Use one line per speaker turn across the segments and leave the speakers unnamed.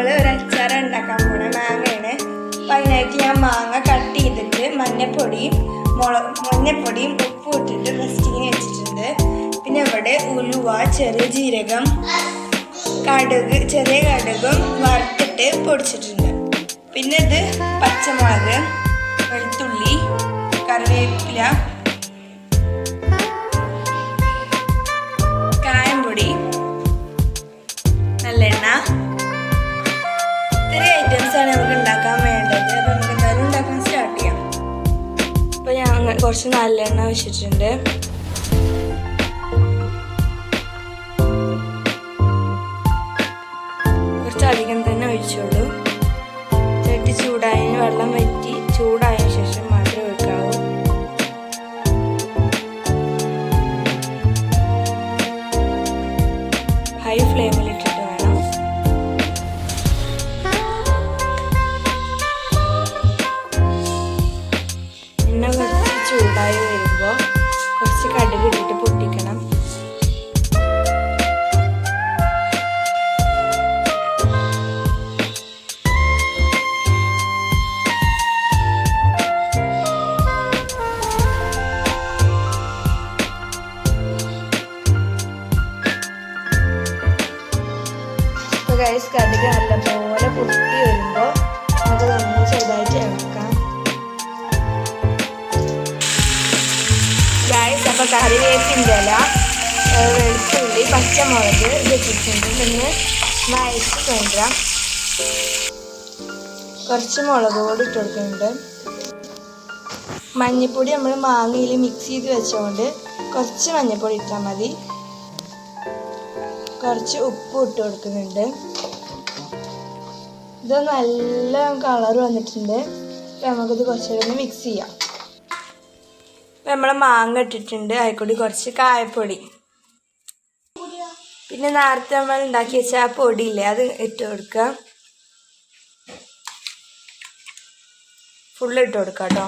ഒരു അച്ചാർ ഉണ്ടാക്കാൻ പോണ മാങ്ങയാണ്. അതിനായിട്ട് ഞാൻ മാങ്ങ കട്ട് ചെയ്തിട്ട് മഞ്ഞപ്പൊടിയും മുളക് മഞ്ഞപ്പൊടിയും ഉപ്പും ഇട്ടിട്ട് റെസ്റ്റിങ്ങിന് വെച്ചിട്ടുണ്ട്. പിന്നെ ഇവിടെ ഉലുവ ചെറിയ ജീരകം കടുക് ചെറിയ കടുകും വറുത്തിട്ട് പൊടിച്ചിട്ടുണ്ട്. പിന്നെ ഇത് പച്ചമുളക് വെളുത്തുള്ളി കറിവേപ്പില കായംപൊടി നല്ലെണ്ണ കുറച്ച് നല്ലെണ്ണ വെച്ചിട്ടുണ്ട്. കുറച്ച് അധികം തന്നെ ഒഴിച്ചോളൂ ചട്ടി ചൂടായതിന് വെള്ളം വറ്റി ഗൈസ് കടുക് നല്ലപോലെ പൊട്ടി വരുമ്പോൾ അത് നമ്മൾ ചെറുതായിട്ട് ഇളക്കാം. ഗൈസ് അപ്പോൾ കറിവേപ്പിന്റെ ഇല വെളുത്തുള്ളി പച്ചമുളക് ഇത് ഇട്ടിട്ടുണ്ട്. പിന്നെ വയറ്റ് കൊണ്ടുവരാം. കുറച്ച് മുളക് പൊടി ഇട്ട് കൊടുക്കുന്നുണ്ട്. മഞ്ഞൾപ്പൊടി നമ്മൾ മാങ്ങയിൽ മിക്സ് ചെയ്ത് വെച്ചുകൊണ്ട് കുറച്ച് മഞ്ഞൾപ്പൊടി ഇട്ടാൽ മതി. കുറച്ച് ഉപ്പ് ഇട്ട് കൊടുക്കുന്നുണ്ട്. ഇത് നല്ല കളർ വന്നിട്ടുണ്ട്. അപ്പം നമുക്കിത് കുറച്ചുകൂടി മിക്സ് ചെയ്യാം. അപ്പം നമ്മൾ മാങ്ങ ഇട്ടിട്ടുണ്ട്. അതിൽക്കൂടി കുറച്ച് കായപ്പൊടി. പിന്നെ നേരത്തെ നമ്മൾ ഉണ്ടാക്കി വെച്ച ആ പൊടിയില്ലേ അത് ഇട്ട് കൊടുക്കുക. ഫുള്ള് ഇട്ട് കൊടുക്കുക കേട്ടോ.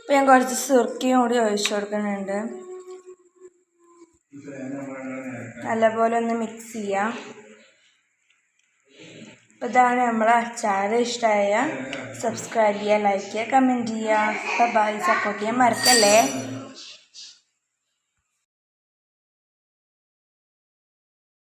അപ്പം ഞാൻ കുറച്ച് സുർക്കിയും കൂടി ഒഴിച്ചു കൊടുക്കുന്നുണ്ട്. നല്ലപോലെ ഒന്ന് മിക്സ് ചെയ്യാം. അപ്പോൾ ഇതാണ് നമ്മളെ അച്ചാർ ഇഷ്ടമായ സബ്സ്ക്രൈബ് ചെയ്യുക ലൈക്ക് ചെയ്യുക കമന്റ് ചെയ്യുക ബൈ സപ്പോർട്ട് ചെയ്യാൻ മറക്കല്ലേ?